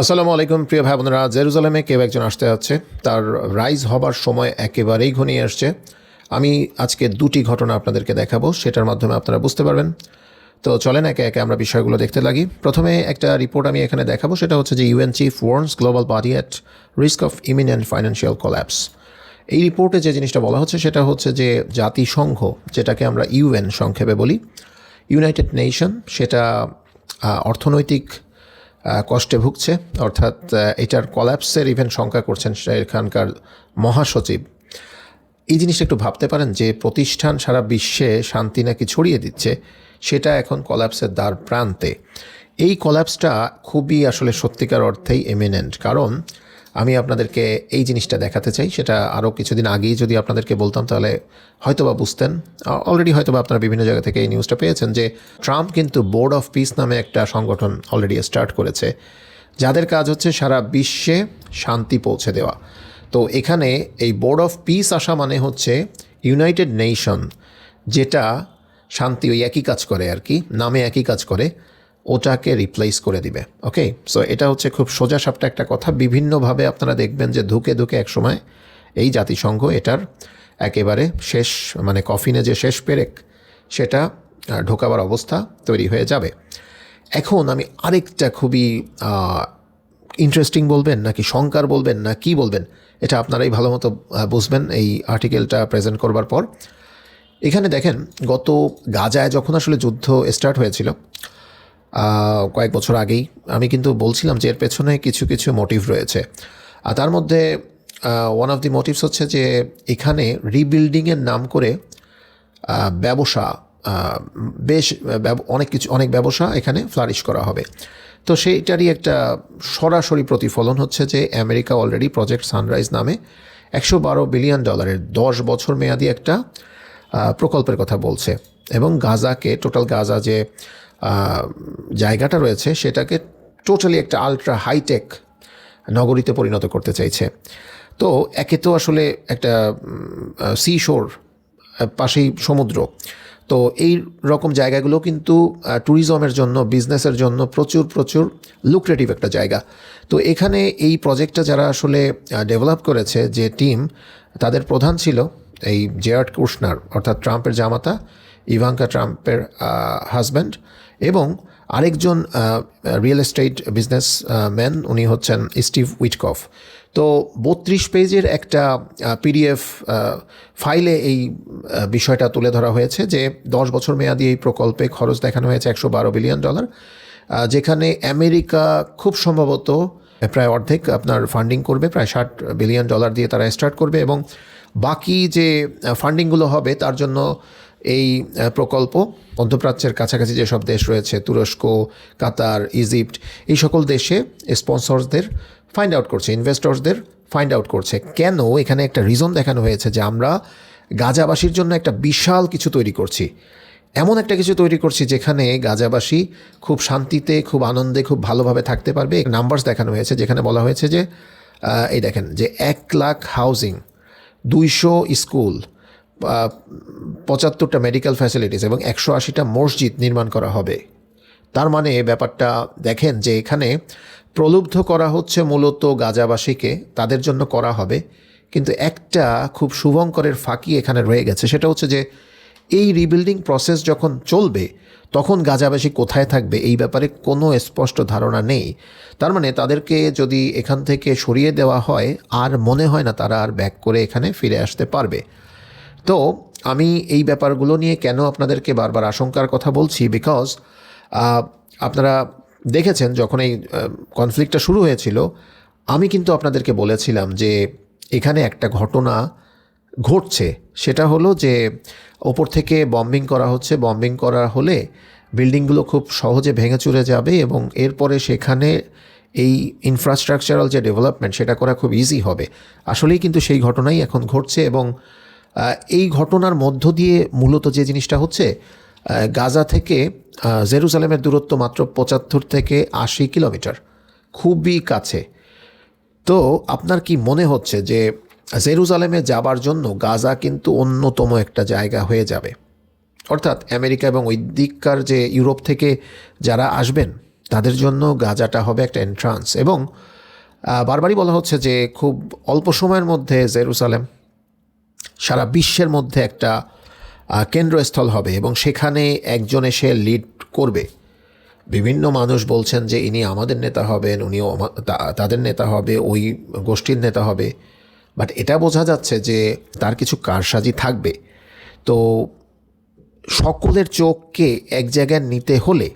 আসসালামু আলাইকুম, প্রিয় ভাই বোনেরা জেরুজালেমে কেউ একজন আসতে যাচ্ছে। তার রাইজ হবার সময় একেবারেই ঘনিয়ে আসছে। আমি আজকে দুটি ঘটনা আপনাদেরকে দেখাবো, সেটার মাধ্যমে আপনারা বুঝতে পারবেন। তো চলেন একে একে আমরা বিষয়গুলো দেখতে লাগি। প্রথমে একটা রিপোর্ট আমি এখানে দেখাবো, সেটা হচ্ছে যে UN chief warns global body at risk of imminent financial collapse এই রিপোর্টে যে জিনিসটা বলা হচ্ছে, সেটা হচ্ছে যে জাতিসংঘ, যেটাকে আমরা ইউএন সংক্ষেপে বলি, ইউনাইটেড নেশন, সেটা অর্থনৈতিক কষ্টে ভুগছে। অর্থাৎ এটার কলাপসের ইভেন্ট শঙ্কা করছেন এখানকার মহাসচিব। এই জিনিসটা একটু ভাবতে পারেন যে, প্রতিষ্ঠান সারা বিশ্বে শান্তি নাকি ছড়িয়ে দিচ্ছে, সেটা এখন কলাপসের দ্বার প্রান্তে। এই কলাপসটা খুবই আসলে সত্যিকার অর্থেই এমিনেন্ট কারণ আমি আপনাদেরকে এই জিনিসটা দেখাতে চাই, সেটা আরও কিছুদিন আগেই যদি আপনাদেরকে বলতাম, তাহলে হয়তো বা বুঝতেন অলরেডি হয়তোবা আপনারা বিভিন্ন জায়গা থেকে এই নিউজটা পেয়েছেন যে ট্রাম্প কিন্তু বোর্ড অফ পিস নামে একটা সংগঠন অলরেডি স্টার্ট করেছে, যাদের কাজ হচ্ছে সারা বিশ্বে শান্তি পৌঁছে দেওয়া। তো এখানে এই বোর্ড অফ পিস আসা মানে হচ্ছে ইউনাইটেড নেশন যেটা শান্তি ওই একই কাজ করে আর কি, নামে একই কাজ করে। ওটাকে রিপ্লেস করে দিবে ওকে সো এটা হচ্ছে খুব সোজা সাপটা একটা কথা। বিভিন্নভাবে আপনারা দেখবেন যে ধুকে ধুকে একসময় এই জাতিসংঘ এটার একেবারে শেষ মানে কফিনে যে শেষ পেরেক, সেটা ঢোকাবার অবস্থা তৈরি হয়ে যাবে। এখন আমি আরেকটা খুবই ইন্টারেস্টিং বলবেন নাকি শঙ্কার বলবেন না কি বলবেন, এটা আপনারাই ভালো মতো বুঝবেন এই আর্টিকেলটা প্রেজেন্ট করবার পর। এখানে দেখেন, গত গাজায় যখন আসলে যুদ্ধ স্টার্ট হয়েছিল কয়েক বছর আগেই। আমি কিন্তু বলছিলাম যে এর পেছনে কিছু কিছু মোটিভ রয়েছে। আর তার মধ্যে ওয়ান অফ দি মোটিভস হচ্ছে যে এখানে রিবিল্ডিংয়ের নাম করে ব্যবসা বেশ অনেক কিছু, অনেক ব্যবসা এখানে ফ্লারিশ করা হবে। তো সেইটারই একটা সরাসরি প্রতিফলন হচ্ছে যে আমেরিকা অলরেডি প্রজেক্ট সানরাইজ নামে একশো বারো বিলিয়ন ডলারের দশ বছর মেয়াদি একটা প্রকল্পের কথা বলছে। এবং গাজাকে টোটাল গাজা যে জায়গাটা রয়েছে সেটাকে টোটালি একটা আলট্রা হাইটেক নগরীতে পরিণত করতে চাইছে। তো একে তো আসলে একটা সি শোর পাশেই সমুদ্র। তো এই রকম জায়গাগুলো কিন্তু ট্যুরিজমের জন্য বিজনেসের জন্য প্রচুর প্রচুর লুক্রেটিভ একটা জায়গা। তো এখানে এই প্রজেক্টটা যারা আসলে ডেভেলপ করেছে, যে টিম তাদের প্রধান ছিল এই জেয়ার্ড কুশনার, অর্থাৎ ট্রাম্পের জামাতা ইভাঙ্কা ট্রাম্পের হাজব্যান্ড এবং আরেকজন রিয়েল এস্টেট বিজনেস ম্যান উনি হচ্ছেন স্টিভ উইটকফ তো বত্রিশ পেজের একটা পিডিএফ ফাইলে এই বিষয়টা তুলে ধরা হয়েছে যে দশ বছর মেয়াদি এই প্রকল্পে খরচ দেখানো হয়েছে একশো বারো বিলিয়ন ডলার যেখানে আমেরিকা খুব সম্ভবত প্রায় অর্ধেক আপনার ফান্ডিং করবে, প্রায় ষাট বিলিয়ন ডলার দিয়ে তারা স্টার্ট করবে এবং বাকি যে ফান্ডিংগুলো হবে তার জন্য এই প্রকল্প। মধ্যপ্রাচ্যের কাছাকাছি যেসব দেশ রয়েছে, তুরস্ক, কাতার, ইজিপ্ট, এই সকল দেশে স্পন্সরসদের ফাইন্ড আউট করছে ইনভেস্টরসদের ফাইন্ড আউট করছে। কেন এখানে একটা রিজন দেখানো হয়েছে যে আমরা গাজাবাসীর জন্য একটা বিশাল কিছু তৈরি করছি? এমন একটা কিছু তৈরি করছি যেখানে গাজাবাসী খুব শান্তিতে, খুব আনন্দে, খুব ভালোভাবে থাকতে পারবে। নাম্বারস দেখানো হয়েছে যেখানে বলা হয়েছে যে এই দেখেন যে এক লাখ হাউজিং দুইশো স্কুল পঁচাত্তরটা মেডিকেল ফ্যাসিলিটিস এবং একশো আশিটা মসজিদ নির্মাণ করা হবে। তার মানে ব্যাপারটা দেখেন যে এখানে প্রলুব্ধ করা হচ্ছে মূলত গাজাবাসীকে, তাদের জন্য করা হবে। কিন্তু একটা খুব শুভঙ্করের ফাঁকি এখানে রয়ে গেছে, সেটা হচ্ছে যে এই রিবিল্ডিং প্রসেস যখন চলবে, তখন গাজাবাসী কোথায় থাকবে এই ব্যাপারে কোনো স্পষ্ট ধারণা নেই। তার মানে তাদেরকে যদি এখান থেকে সরিয়ে দেওয়া হয়, আর মনে হয় না তারা আর ব্যাক করে এখানে ফিরে আসতে পারবে। তো আমি এই ব্যাপারগুলো নিয়ে কেন আপনাদেরকে বারবার আশঙ্কার কথা বলছি? বিকজ আপনারা দেখেছেন যখন এই কনফ্লিক্টটা শুরু হয়েছিল, আমি কিন্তু আপনাদেরকে বলেছিলাম যে এখানে একটা ঘটনা ঘটছে। সেটা হলো যে ওপর থেকে বম্বিং করা হচ্ছে। বম্বিং করা হলে বিল্ডিংগুলো খুব সহজে ভেঙে চুরে যাবে এবং এরপরে সেখানে এই ইনফ্রাস্ট্রাকচারাল যে ডেভেলপমেন্ট সেটা করা খুব ইজি হবে। আসলেই কিন্তু সেই ঘটনাই এখন ঘটছে এবং এই ঘটনার মধ্য দিয়ে মূলত যে জিনিসটা হচ্ছে গাজা থেকে আহ, জেরুজালেমের দূরত্ব মাত্র পঁচাত্তর থেকে আশি কিলোমিটার খুবই কাছে। তো আপনার কি মনে হচ্ছে যে জেরুজালেমে যাবার জন্য গাজা কিন্তু অন্যতম একটা জায়গা হয়ে যাবে? অর্থাৎ আমেরিকা এবং ওই দিককার যে ইউরোপ থেকে যারা আসবেন তাদের জন্য গাজাটা হবে একটা এন্ট্রান্স এবং বারবারই বলা হচ্ছে যে খুব অল্প সময়ের মধ্যে জেরুসালেম সারা বিশ্বের মধ্যে একটা কেন্দ্রস্থল হবে এবং সেখানে একজন এসে লিড করবে। বিভিন্ন মানুষ বলছেন যে ইনি আমাদের নেতা হবেন তা- তাদের নেতা হবে, ওই গোষ্ঠীর নেতা হবে। বাট এটা বোঝা যাচ্ছে যে তার কিছু কারসাজি থাকবে। তো সকলের চোখকে এক জায়গায় নিতে হলে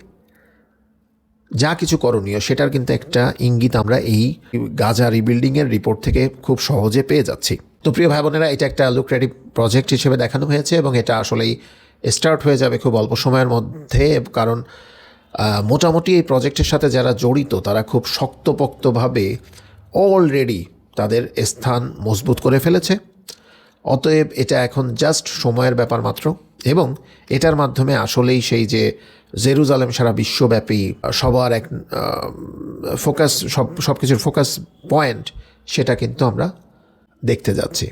যা কিছু করণীয় সেটার কিন্তু একটা ইঙ্গিত আমরা এই গাজা রিবিল্ডিংয়ের রিপোর্ট থেকে খুব সহজে পেয়ে যাচ্ছি। তো প্রিয় ভাই বোনেরা এটা একটা লুক্রেটিভ প্রজেক্ট হিসেবে দেখানো হয়েছে এবং এটা আসলেই স্টার্ট হয়ে যাবে খুব অল্প সময়ের মধ্যে কারণ মোটামুটি এই প্রজেক্টের সাথে যারা জড়িত তারা খুব শক্তপোক্তভাবে অলরেডি তাদের স্থান মজবুত করে ফেলেছে। অতএব এটা এখন জাস্ট সময়ের ব্যাপার মাত্র এবং এটার মাধ্যমে আসলেই সেই যে জেরুজালেম সারা বিশ্বব্যাপী সবার এক ফোকাস সব সব কিছুর ফোকাস পয়েন্ট সেটা কিন্তু আমরা দেখতে যাচ্ছি।